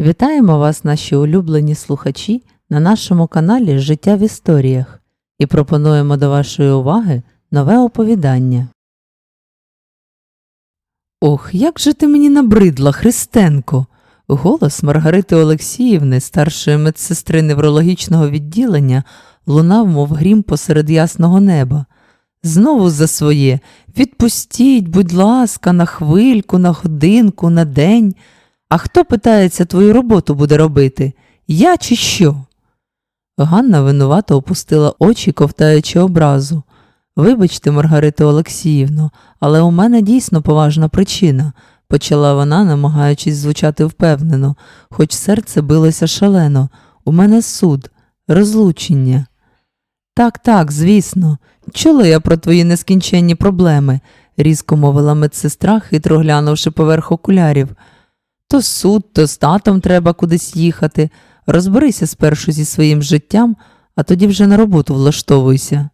Вітаємо вас, наші улюблені слухачі, на нашому каналі Життя в історіях і пропонуємо до вашої уваги нове оповідання. Ох, як же ти мені набридла, Христенко. Голос Маргарити Олексіївни, старшої медсестри неврологічного відділення, лунав, мов грім посеред ясного неба. Знову за своє відпустіть, будь ласка, на хвильку, на годинку, на день. А хто питається твою роботу буде робити? Я чи що? Ганна винувато опустила очі, ковтаючи образу. Вибачте, Маргарита Олексіївно, але у мене дійсно поважна причина, почала вона, намагаючись звучати впевнено, хоч серце билося шалено. У мене суд, розлучення. Так, так, звісно. Чула я про твої нескінченні проблеми, різко мовила медсестра, хитро глянувши поверх окулярів. То суд, то з татом треба кудись їхати. Розберися спершу зі своїм життям, а тоді вже на роботу влаштовуйся.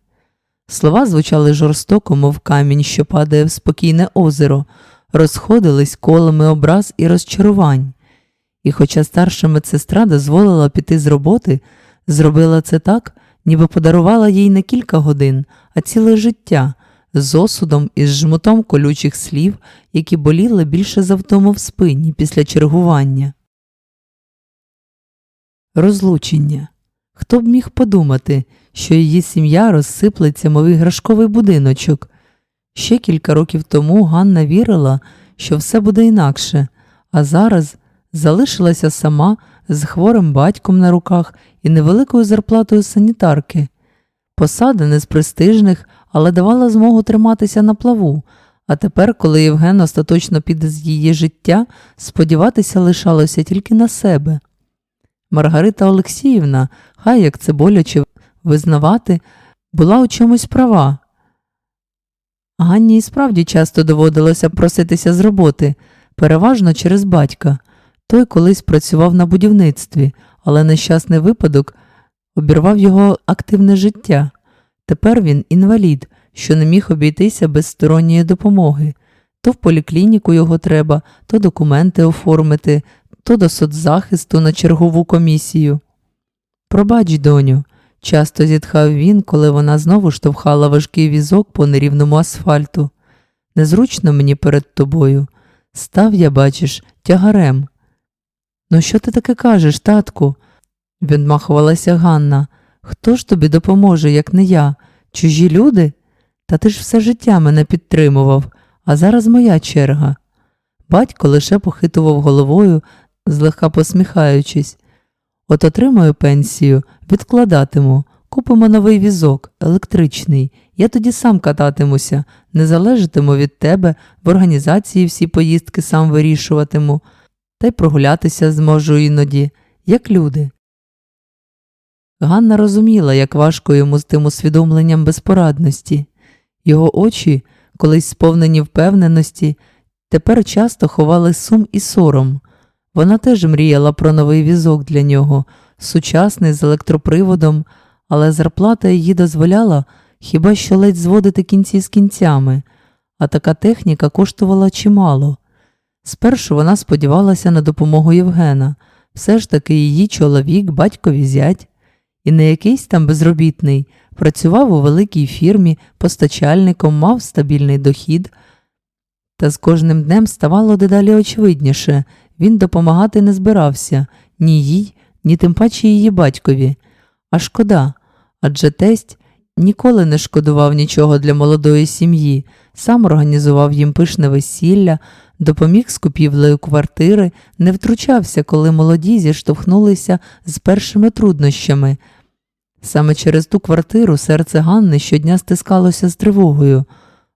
Слова звучали жорстоко, мов камінь, що падає в спокійне озеро, розходились колами образ і розчарувань. І хоча старша медсестра дозволила піти з роботи, зробила це так, ніби подарувала їй не кілька годин, а ціле життя з осудом і з жмутом колючих слів, які боліли більше за втому в спині після чергування. Розлучення. Хто б міг подумати, що її сім'я розсиплеться, мов іграшковий будиночок. Ще кілька років тому Ганна вірила, що все буде інакше, а зараз залишилася сама з хворим батьком на руках і невеликою зарплатою санітарки. Посада не з престижних, але давала змогу триматися на плаву. А тепер, коли Євген остаточно піде з її життя, сподіватися лишалося тільки на себе. Маргарита Олексіївна, хай як це боляче визнавати, була у чомусь права. Ганні і справді часто доводилося проситися з роботи, переважно через батька. Той колись працював на будівництві, але нещасний випадок обірвав його активне життя. Тепер він інвалід, що не міг обійтися без сторонньої допомоги. То в поліклініку його треба, то документи оформити, то до соцзахисту на чергову комісію. Пробач, доню, часто зітхав він, коли вона знову штовхала важкий візок по нерівному асфальту. Незручно мені перед тобою. Став, я, бачиш, тягарем. Ну, що ти таке кажеш, татку? відмахувалася Ганна. Хто ж тобі допоможе, як не я? Чужі люди? Та ти ж все життя мене підтримував, а зараз моя черга. Батько лише похитував головою, злегка посміхаючись. От отримаю пенсію, відкладатиму, купимо новий візок, електричний. Я тоді сам кататимуся, не залежатиму від тебе, в організації всі поїздки сам вирішуватиму, та й прогулятися зможу іноді, як люди. Ганна розуміла, як важко йому з тим усвідомленням безпорадності. Його очі, колись сповнені впевненості, тепер часто ховали сум і сором. Вона теж мріяла про новий візок для нього, сучасний з електроприводом, але зарплата її дозволяла хіба що ледь зводити кінці з кінцями, а така техніка коштувала чимало. Спершу вона сподівалася на допомогу Євгена, все ж таки її чоловік, батькові зять, і не якийсь там безробітний, працював у великій фірмі, постачальником, мав стабільний дохід. Та з кожним днем ставало дедалі очевидніше він допомагати не збирався ні їй, ні тим паче її батькові. А шкода, адже тесть ніколи не шкодував нічого для молодої сім'ї, сам організував їм пишне весілля, допоміг з купівлею квартири, не втручався, коли молоді зіштовхнулися з першими труднощами. Саме через ту квартиру серце Ганни щодня стискалося з тривогою.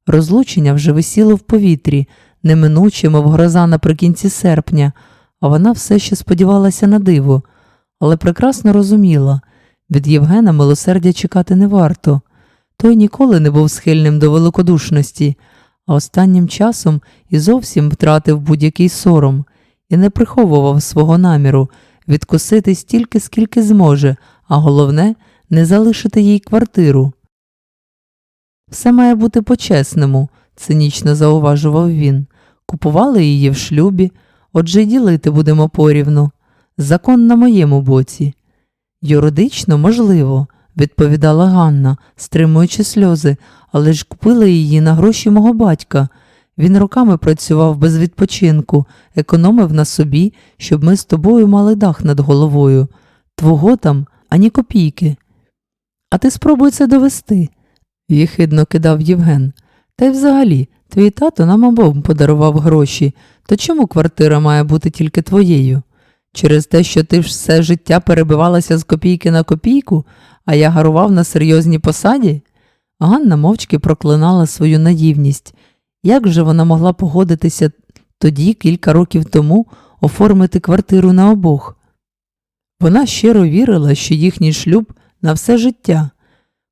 Розлучення вже висіло в повітрі, неминуче, мов гроза наприкінці серпня, а вона все ще сподівалася на диво, але прекрасно розуміла від Євгена милосердя чекати не варто. Той ніколи не був схильним до великодушності, а останнім часом і зовсім втратив будь-який сором і не приховував свого наміру відкусити стільки, скільки зможе, а головне не залишити їй квартиру. Все має бути по-чесному, цинічно зауважував він. Купували її в шлюбі, отже й ділити будемо порівну. Закон на моєму боці. Юридично можливо, відповідала Ганна, стримуючи сльози, але ж купила її на гроші мого батька. Він роками працював без відпочинку, економив на собі, щоб ми з тобою мали дах над головою. Твого там ані копійки. А ти спробуй це довести, їхидно кидав Євген. Та й взагалі, твій тато нам обом подарував гроші, то чому квартира має бути тільки твоєю? Через те, що ти все життя перебивалася з копійки на копійку, а я гарував на серйозній посаді? Ганна мовчки проклинала свою наївність. Як же вона могла погодитися тоді, кілька років тому, оформити квартиру на обох? Вона щиро вірила, що їхній шлюб на все життя.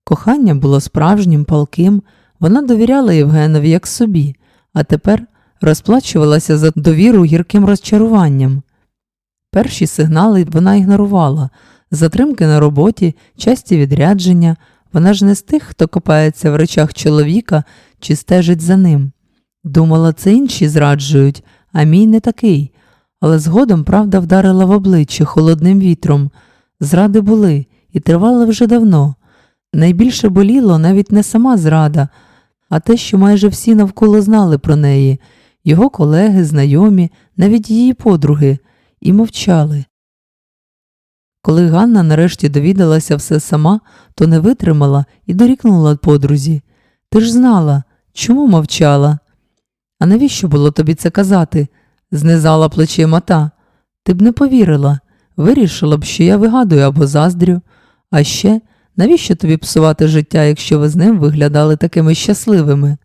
Кохання було справжнім, палким, вона довіряла Євгенові як собі, а тепер розплачувалася за довіру гірким розчаруванням. Перші сигнали вона ігнорувала затримки на роботі, часті відрядження. Вона ж не з тих, хто копається в речах чоловіка чи стежить за ним. Думала, це інші зраджують, а мій не такий. Але згодом правда вдарила в обличчя холодним вітром. Зради були і тривали вже давно. Найбільше боліло навіть не сама зрада, а те, що майже всі навколо знали про неї його колеги, знайомі, навіть її подруги, і мовчали. Коли Ганна нарешті довідалася все сама, то не витримала і дорікнула подрузі. Ти ж знала, чому мовчала? А навіщо було тобі це казати? знизала плечима та. Ти б не повірила, вирішила б, що я вигадую або заздрю. А ще навіщо тобі псувати життя, якщо ви з ним виглядали такими щасливими?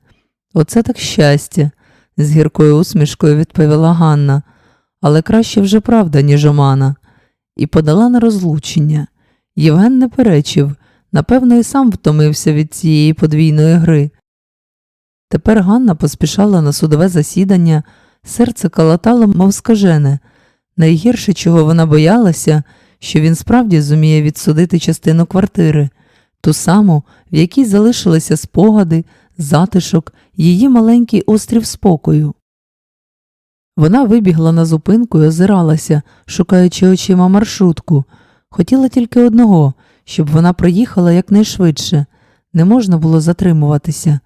Оце так щастя, з гіркою усмішкою відповіла Ганна, але краще вже правда, ніж омана, і подала на розлучення. Євген не перечив, напевно, і сам втомився від цієї подвійної гри. Тепер Ганна поспішала на судове засідання, серце калатало, мов скажене. Найгірше, чого вона боялася, що він справді зуміє відсудити частину квартири, ту саму, в якій залишилися спогади, затишок, її маленький острів спокою. Вона вибігла на зупинку і озиралася, шукаючи очима маршрутку. Хотіла тільки одного, щоб вона проїхала якнайшвидше. Не можна було затримуватися.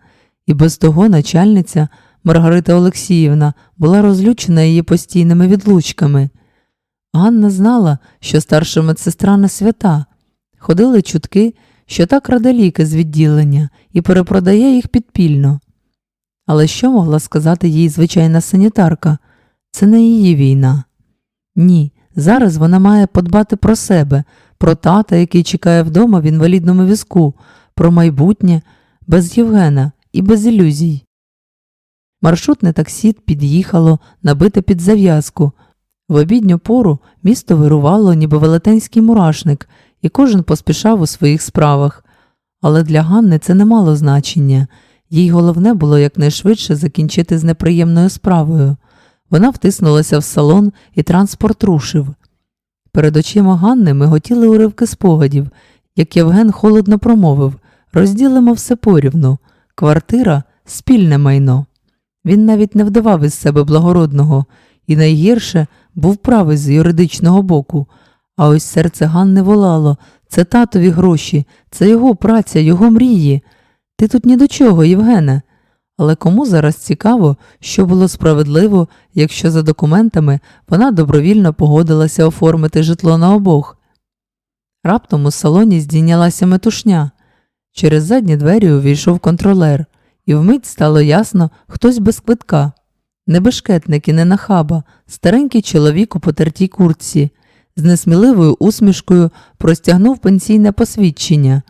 І без того начальниця Маргарита Олексіївна була розлючена її постійними відлучками. Ганна знала, що старша медсестра не свята. Ходили чутки, що так краде ліки з відділення і перепродає їх підпільно. Але що могла сказати їй звичайна санітарка? Це не її війна. Ні, зараз вона має подбати про себе, про тата, який чекає вдома в інвалідному візку, про майбутнє, без Євгена і без ілюзій. Маршрутне таксі під'їхало, набите під зав'язку. В обідню пору місто вирувало, ніби велетенський мурашник, і кожен поспішав у своїх справах. Але для Ганни це не мало значення. Їй головне було якнайшвидше закінчити з неприємною справою. Вона втиснулася в салон, і транспорт рушив. Перед очима Ганни миготіли уривки спогадів, як Євген холодно промовив розділимо все порівну. Квартира спільне майно. Він навіть не вдавав із себе благородного, і найгірше був правий з юридичного боку. А ось серце Ганни волало це татові гроші, це його праця, його мрії. Ти тут ні до чого, Євгене. Але кому зараз цікаво, що було справедливо, якщо за документами вона добровільно погодилася оформити житло на обох? Раптом у салоні здійнялася метушня. Через задні двері увійшов контролер, і вмить стало ясно хтось без квитка. Не бешкетник і не нахаба, старенький чоловік у потертій куртці, з несміливою усмішкою простягнув пенсійне посвідчення.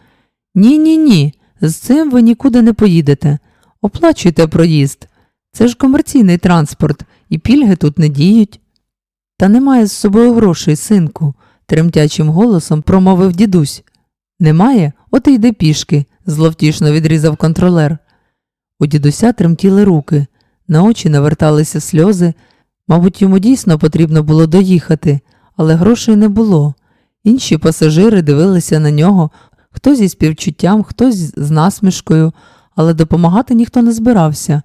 Ні, ні, ні, з цим ви нікуди не поїдете. Оплачуйте проїзд. Це ж комерційний транспорт, і пільги тут не діють. Та немає з собою грошей, синку, тремтячим голосом промовив дідусь. Немає? От і йди пішки, зловтішно відрізав контролер. У дідуся тремтіли руки, на очі наверталися сльози. Мабуть, йому дійсно потрібно було доїхати, але грошей не було. Інші пасажири дивилися на нього, хто зі співчуттям, хтось з насмішкою, але допомагати ніхто не збирався,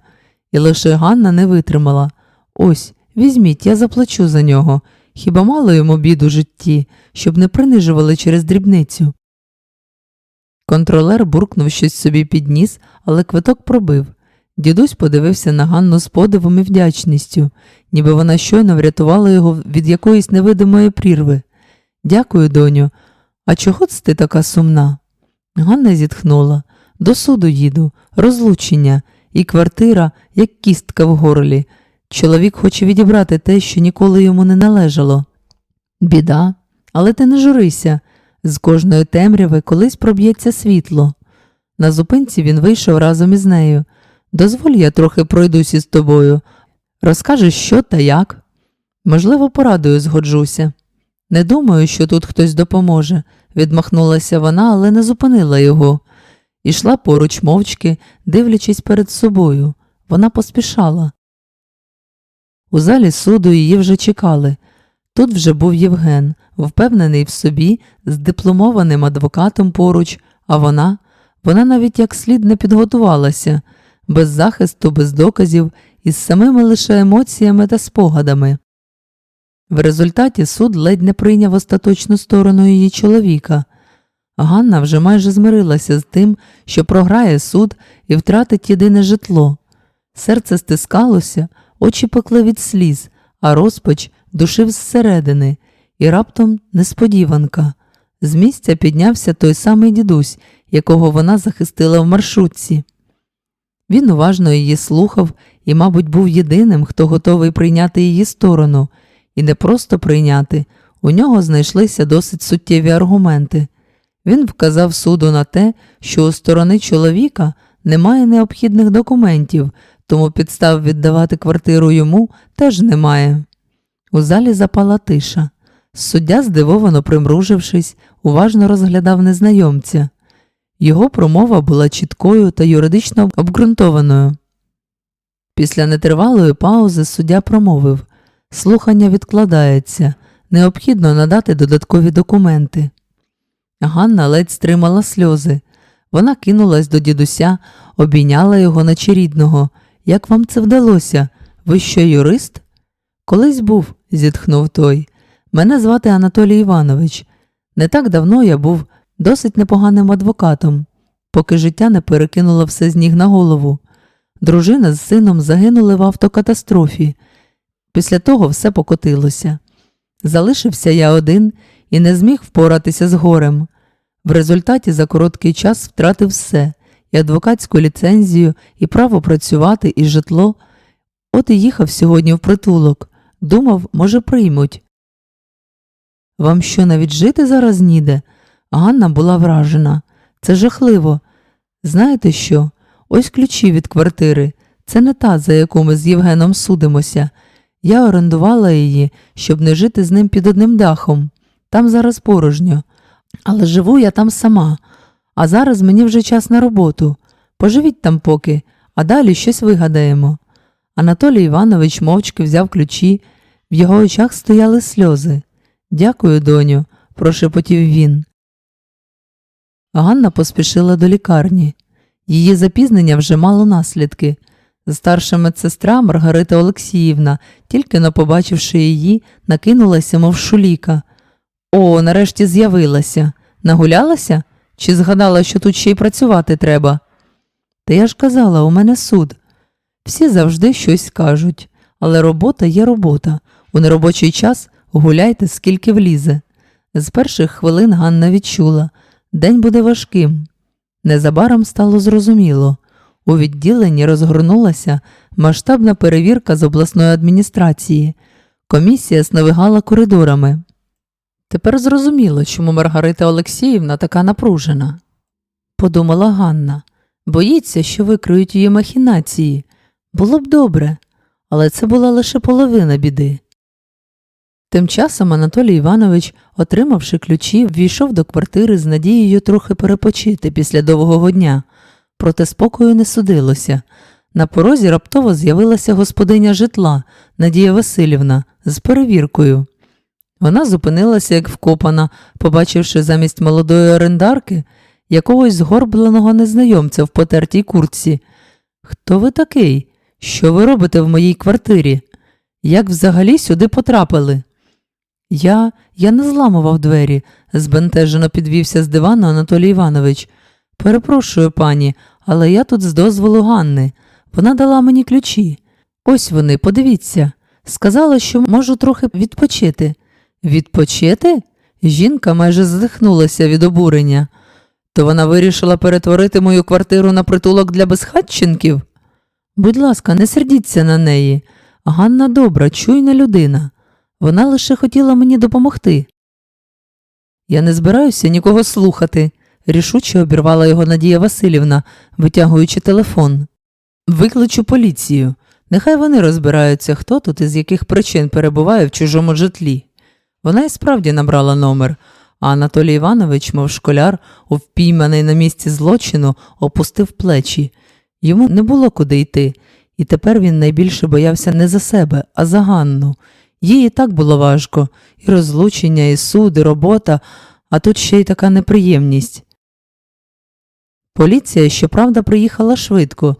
і лише Ганна не витримала. Ось, візьміть, я заплачу за нього, Хіба мало йому бід у житті, щоб не принижували через дрібницю? Контролер буркнув щось собі під ніс, але квиток пробив. Дідусь подивився на Ганну з подивом і вдячністю, ніби вона щойно врятувала його від якоїсь невидимої прірви. Дякую, доню. А чого це ти така сумна? Ганна зітхнула. До суду їду, розлучення, і квартира, як кістка в горлі. Чоловік хоче відібрати те, що ніколи йому не належало. Біда, але ти не журися. З кожної темряви колись проб'ється світло. На зупинці він вийшов разом із нею. Дозволь, я трохи пройдусь із тобою. Розкажеш, що та як. Можливо, порадою згоджуся. Не думаю, що тут хтось допоможе, відмахнулася вона, але не зупинила його. Ішла поруч мовчки, дивлячись перед собою. Вона поспішала. У залі суду її вже чекали. Тут вже був Євген, впевнений в собі, з дипломованим адвокатом поруч, а вона, вона навіть як слід не підготувалася, без захисту, без доказів, із самими лише емоціями та спогадами. В результаті суд ледь не прийняв остаточну сторону її чоловіка. Ганна вже майже змирилася з тим, що програє суд і втратить єдине житло. Серце стискалося, очі пекли від сліз, а розпач душив зсередини, і раптом несподіванка. З місця піднявся той самий дідусь, якого вона захистила в маршрутці. Він уважно її слухав і, мабуть, був єдиним, хто готовий прийняти її сторону, і не просто прийняти, у нього знайшлися досить суттєві аргументи. Він вказав суду на те, що у сторони чоловіка немає необхідних документів, тому підстав віддавати квартиру йому теж немає. У залі запала тиша. Суддя, здивовано примружившись, уважно розглядав незнайомця. Його промова була чіткою та юридично обґрунтованою. Після нетривалої паузи суддя промовив слухання відкладається, необхідно надати додаткові документи. Ганна ледь стримала сльози. Вона кинулась до дідуся, обійняла його наче рідного. Як вам це вдалося? Ви що, юрист? Колись був, зітхнув той. Мене звати Анатолій Іванович. Не так давно я був досить непоганим адвокатом, поки життя не перекинуло все з ніг на голову. Дружина з сином загинули в автокатастрофі. Після того все покотилося. Залишився я один і не зміг впоратися з горем. В результаті за короткий час втратив все і адвокатську ліцензію, і право працювати, і житло. От і їхав сьогодні в притулок. Думав, може, приймуть. Вам що навіть жити зараз ніде? Ганна була вражена. Це жахливо. Знаєте що? Ось ключі від квартири. Це не та, за яку ми з Євгеном судимося. Я орендувала її, щоб не жити з ним під одним дахом. Там зараз порожньо. Але живу я там сама. А зараз мені вже час на роботу. Поживіть там поки, а далі щось вигадаємо. Анатолій Іванович мовчки взяв ключі, в його очах стояли сльози. Дякую, доню, прошепотів він. Ганна поспішила до лікарні. Її запізнення вже мало наслідки. Старша медсестра Маргарита Олексіївна, тільки но побачивши її, накинулася, мов шуліка. О, нарешті з'явилася. Нагулялася? Чи згадала, що тут ще й працювати треба? Та я ж казала, у мене суд. Всі завжди щось кажуть, але робота є робота. У неробочий час гуляйте, скільки влізе. З перших хвилин Ганна відчула день буде важким. Незабаром стало зрозуміло. У відділенні розгорнулася масштабна перевірка з обласної адміністрації. Комісія сновигала коридорами. Тепер зрозуміло, чому Маргарита Олексіївна така напружена, подумала Ганна. Боїться, що викриють її махінації. Було б добре, але це була лише половина біди. Тим часом Анатолій Іванович, отримавши ключі, ввійшов до квартири з надією трохи перепочити після довгого дня, проте спокою не судилося. На порозі раптово з'явилася господиня житла Надія Васильівна з перевіркою. Вона зупинилася, як вкопана, побачивши замість молодої орендарки якогось згорбленого незнайомця в потертій куртці. Хто ви такий? Що ви робите в моїй квартирі? Як взагалі сюди потрапили? Я, я не зламував двері, збентежено підвівся з дивану Анатолій Іванович. Перепрошую, пані, але я тут з дозволу Ганни. Вона дала мені ключі. Ось вони, подивіться. Сказала, що можу трохи відпочити. Відпочити? Жінка майже здихнулася від обурення. То вона вирішила перетворити мою квартиру на притулок для безхатченків? Будь ласка, не сердіться на неї. Ганна добра, чуйна людина. Вона лише хотіла мені допомогти. Я не збираюся нікого слухати, рішуче обірвала його Надія Васильівна, витягуючи телефон. Викличу поліцію. Нехай вони розбираються, хто тут і з яких причин перебуває в чужому житлі. Вона і справді набрала номер, а Анатолій Іванович, мов школяр, впійманий на місці злочину, опустив плечі. Йому не було куди йти, і тепер він найбільше боявся не за себе, а за Ганну. Їй і так було важко, і розлучення, і суд, і робота, а тут ще й така неприємність. Поліція, щоправда, приїхала швидко,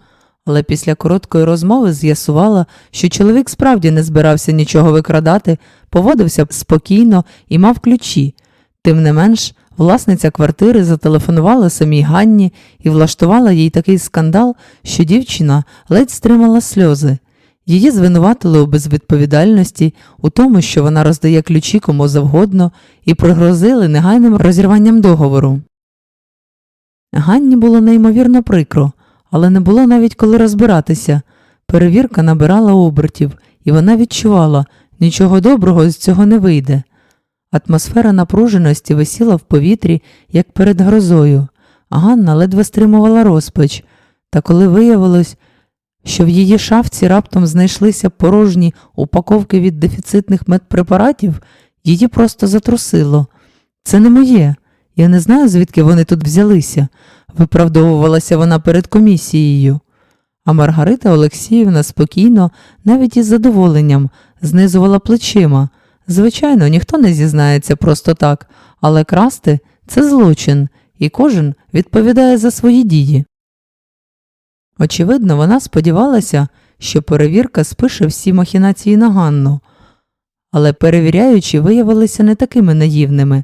але після короткої розмови з'ясувала, що чоловік справді не збирався нічого викрадати, поводився спокійно і мав ключі. Тим не менш, власниця квартири зателефонувала самій Ганні і влаштувала їй такий скандал, що дівчина ледь стримала сльози. Її звинуватили у безвідповідальності, у тому, що вона роздає ключі кому завгодно, і пригрозили негайним розірванням договору. Ганні було неймовірно прикро, але не було навіть коли розбиратися. Перевірка набирала обертів, і вона відчувала, нічого доброго з цього не вийде. Атмосфера напруженості висіла в повітрі, як перед грозою. Ганна ледве стримувала розпач, та коли виявилось, що в її шафці раптом знайшлися порожні упаковки від дефіцитних медпрепаратів, її просто затрусило. Це не моє. Я не знаю, звідки вони тут взялися, виправдовувалася вона перед комісією. А Маргарита Олексіївна спокійно, навіть із задоволенням, знизувала плечима. Звичайно, ніхто не зізнається просто так, але красти це злочин, і кожен відповідає за свої дії. Очевидно, вона сподівалася, що перевірка спише всі махінації на Ганну, але перевіряючі виявилися не такими наївними.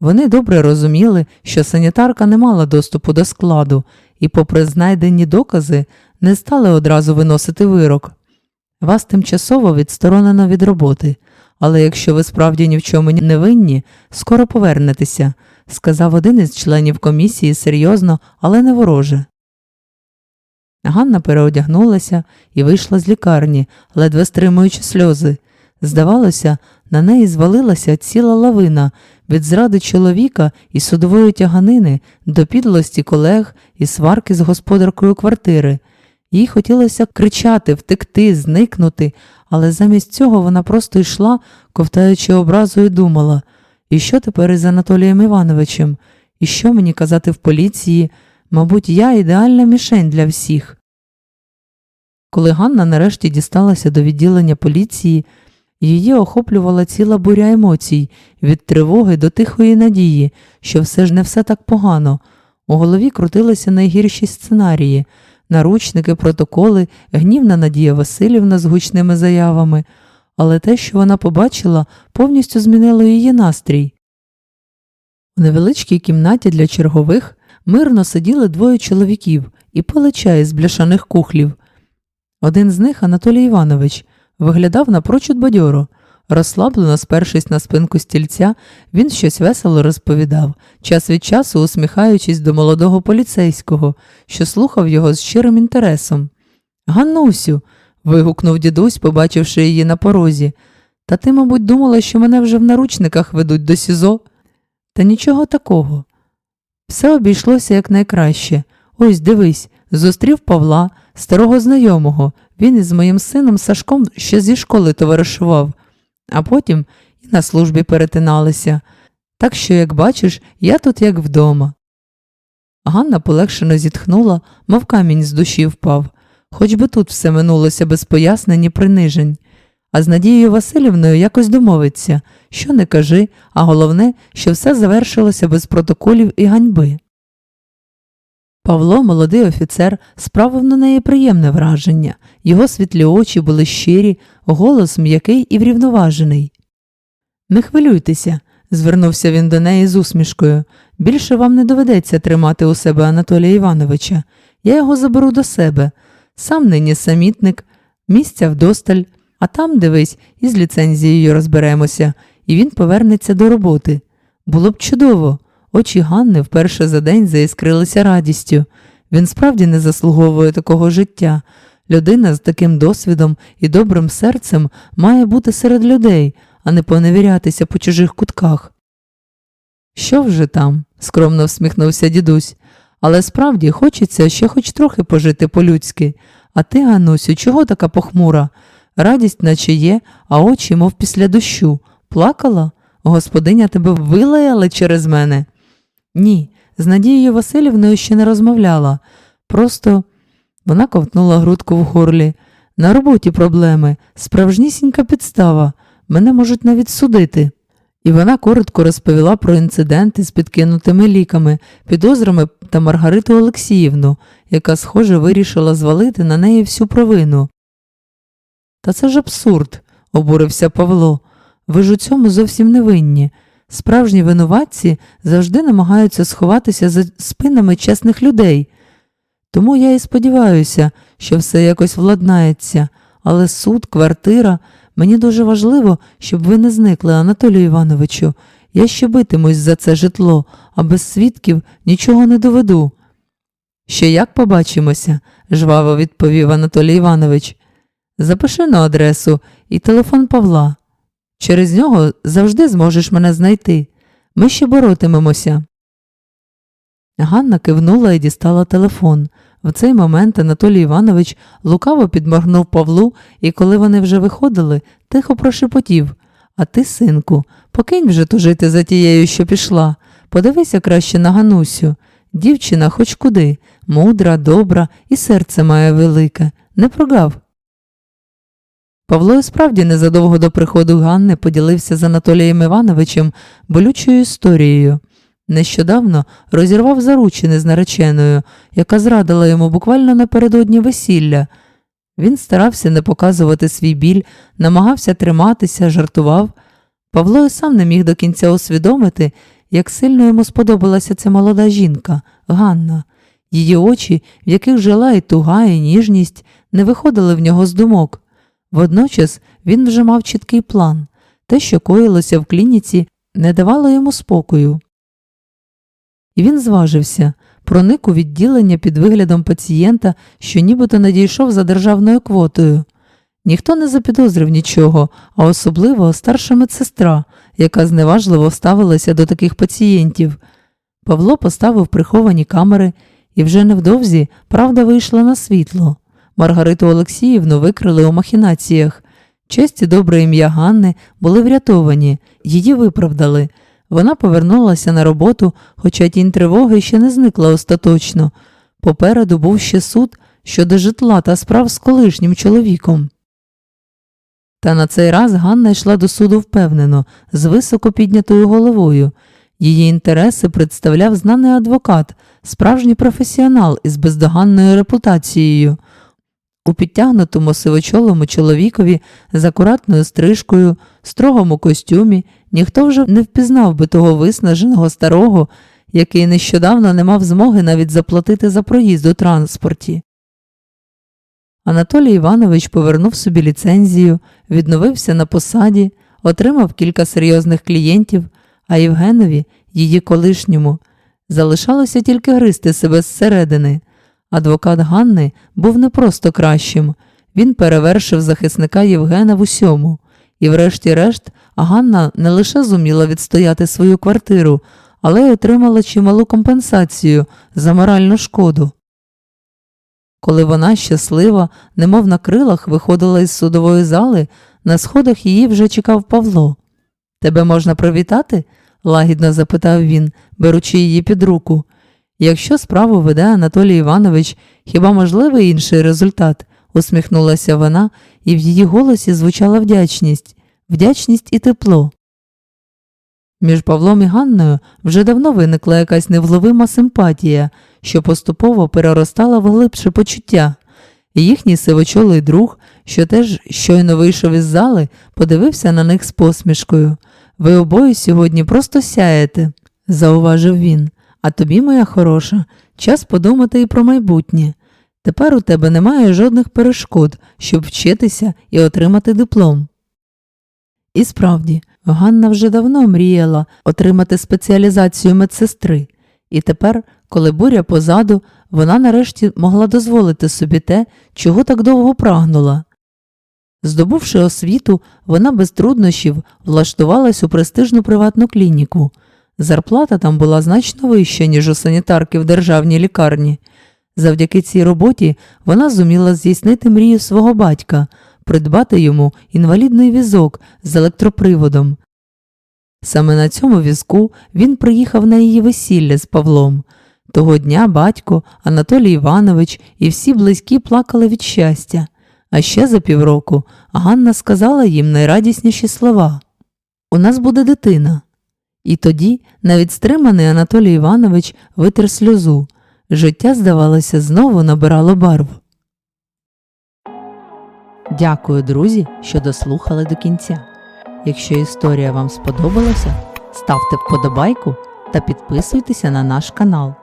Вони добре розуміли, що санітарка не мала доступу до складу і, попри знайдені докази, не стали одразу виносити вирок. Вас тимчасово відсторонено від роботи, але якщо ви справді ні в чому не винні, скоро повернетеся, сказав один із членів комісії серйозно, але не вороже. Ганна переодягнулася і вийшла з лікарні, ледве стримуючи сльози. Здавалося, на неї звалилася ціла лавина від зради чоловіка і судової тяганини до підлості колег і сварки з господаркою квартири. Їй хотілося кричати, втекти, зникнути, але замість цього вона просто йшла, ковтаючи образу, і думала і що тепер із Анатолієм Івановичем? І що мені казати в поліції? Мабуть, я ідеальна мішень для всіх. Коли Ганна нарешті дісталася до відділення поліції, її охоплювала ціла буря емоцій від тривоги до тихої надії, що все ж не все так погано. У голові крутилися найгірші сценарії наручники, протоколи, гнівна Надія Васильівна з гучними заявами, але те, що вона побачила, повністю змінило її настрій. У невеличкій кімнаті для чергових мирно сиділи двоє чоловіків і пили чай з бляшаних кухлів. Один з них, Анатолій Іванович, виглядав напрочуд бадьоро. Розслаблено спершись на спинку стільця, він щось весело розповідав, час від часу усміхаючись до молодого поліцейського, що слухав його з щирим інтересом. Ганнусю. вигукнув дідусь, побачивши її на порозі. Та ти, мабуть, думала, що мене вже в наручниках ведуть до СІЗО? Та нічого такого. Все обійшлося якнайкраще. Ось дивись, зустрів Павла, старого знайомого. Він із моїм сином Сашком ще зі школи товаришував, а потім і на службі перетиналися. Так що, як бачиш, я тут як вдома. Ганна полегшено зітхнула, мов камінь з душі впав, хоч би тут все минулося без пояснень і принижень. А з Надією Васильівною якось домовиться, що не кажи, а головне, що все завершилося без протоколів і ганьби. Павло, молодий офіцер, справив на неї приємне враження. Його світлі очі були щирі, голос м'який і врівноважений. Не хвилюйтеся, звернувся він до неї з усмішкою. Більше вам не доведеться тримати у себе Анатолія Івановича. Я його заберу до себе. Сам нині самітник, місця вдосталь, а там, дивись, із ліцензією розберемося, і він повернеться до роботи. Було б чудово. Очі Ганни вперше за день заіскрилися радістю. Він справді не заслуговує такого життя. Людина з таким досвідом і добрим серцем має бути серед людей, а не поневірятися по чужих кутках. Що вже там? скромно всміхнувся дідусь. Але справді хочеться ще хоч трохи пожити по-людськи. А ти, Ганусю, чого така похмура? Радість наче є, а очі, мов після дощу. Плакала? Господиня тебе вилаяла через мене? Ні, з Надією Васильівною ще не розмовляла. Просто вона ковтнула грудку в горлі. На роботі проблеми, справжнісінька підстава. Мене можуть навіть судити. І вона коротко розповіла про інциденти з підкинутими ліками, підозрами та Маргариту Олексіївну, яка, схоже, вирішила звалити на неї всю провину. Та це ж абсурд, обурився Павло. Ви ж у цьому зовсім не винні. Справжні винуватці завжди намагаються сховатися за спинами чесних людей. Тому я і сподіваюся, що все якось владнається, але суд, квартира. Мені дуже важливо, щоб ви не зникли, Анатолію Івановичу. Я ще битимусь за це житло, а без свідків нічого не доведу. Ще як побачимося, жваво відповів Анатолій Іванович. Запиши на адресу і телефон Павла. Через нього завжди зможеш мене знайти. Ми ще боротимемося. Ганна кивнула і дістала телефон. В цей момент Анатолій Іванович лукаво підморгнув Павлу, і коли вони вже виходили, тихо прошепотів А ти, синку, покинь вже тужити за тією, що пішла. Подивися краще на Ганусю. Дівчина хоч куди, мудра, добра і серце має велике. Не прогав. Павло і справді незадовго до приходу Ганни поділився з Анатолієм Івановичем болючою історією. Нещодавно розірвав заручини з нареченою, яка зрадила йому буквально напередодні весілля. Він старався не показувати свій біль, намагався триматися, жартував. Павло і сам не міг до кінця усвідомити, як сильно йому сподобалася ця молода жінка, Ганна. Її очі, в яких жила і туга, і ніжність, не виходили в нього з думок. Водночас він вже мав чіткий план. Те, що коїлося в клініці, не давало йому спокою. І він зважився, проник у відділення під виглядом пацієнта, що нібито надійшов за державною квотою. Ніхто не запідозрив нічого, а особливо старша медсестра, яка зневажливо ставилася до таких пацієнтів. Павло поставив приховані камери, і вже невдовзі правда вийшла на світло. Маргариту Олексіївну викрили у махінаціях. Честь і добре ім'я Ганни були врятовані, її виправдали. Вона повернулася на роботу, хоча тінь тривоги ще не зникла остаточно. Попереду був ще суд щодо житла та справ з колишнім чоловіком. Та на цей раз Ганна йшла до суду впевнено, з високо піднятою головою. Її інтереси представляв знаний адвокат, справжній професіонал із бездоганною репутацією. У підтягнутому сивочолому чоловікові з акуратною стрижкою, строгому костюмі ніхто вже не впізнав би того виснаженого старого, який нещодавно не мав змоги навіть заплатити за проїзд у транспорті. Анатолій Іванович повернув собі ліцензію, відновився на посаді, отримав кілька серйозних клієнтів, а Євгенові, її колишньому, залишалося тільки гризти себе зсередини. Адвокат Ганни був не просто кращим, він перевершив захисника Євгена в усьому, і, врешті-решт, Ганна не лише зуміла відстояти свою квартиру, але й отримала чималу компенсацію за моральну шкоду. Коли вона щаслива, немов на крилах, виходила із судової зали, на сходах її вже чекав Павло. Тебе можна привітати? лагідно запитав він, беручи її під руку. Якщо справу веде Анатолій Іванович, хіба можливий інший результат? усміхнулася вона, і в її голосі звучала вдячність, вдячність і тепло. Між Павлом і Ганною вже давно виникла якась невловима симпатія, що поступово переростала в глибше почуття. Їхній сивочолий друг, що теж щойно вийшов із зали, подивився на них з посмішкою. Ви обоє сьогодні просто сяєте, зауважив він. А тобі, моя хороша, час подумати і про майбутнє. Тепер у тебе немає жодних перешкод, щоб вчитися і отримати диплом. І справді, Ганна вже давно мріяла отримати спеціалізацію медсестри, і тепер, коли буря позаду, вона нарешті могла дозволити собі те, чого так довго прагнула. Здобувши освіту, вона без труднощів влаштувалась у престижну приватну клініку. Зарплата там була значно вища, ніж у санітарки в державній лікарні. Завдяки цій роботі вона зуміла здійснити мрію свого батька придбати йому інвалідний візок з електроприводом. Саме на цьому візку він приїхав на її весілля з Павлом. Того дня батько, Анатолій Іванович і всі близькі плакали від щастя. А ще за півроку Ганна сказала їм найрадісніші слова У нас буде дитина. І тоді навіть стриманий Анатолій Іванович витер сльозу. Життя, здавалося, знову набирало барв. Дякую, друзі, що дослухали до кінця. Якщо історія вам сподобалася, ставте вподобайку та підписуйтеся на наш канал.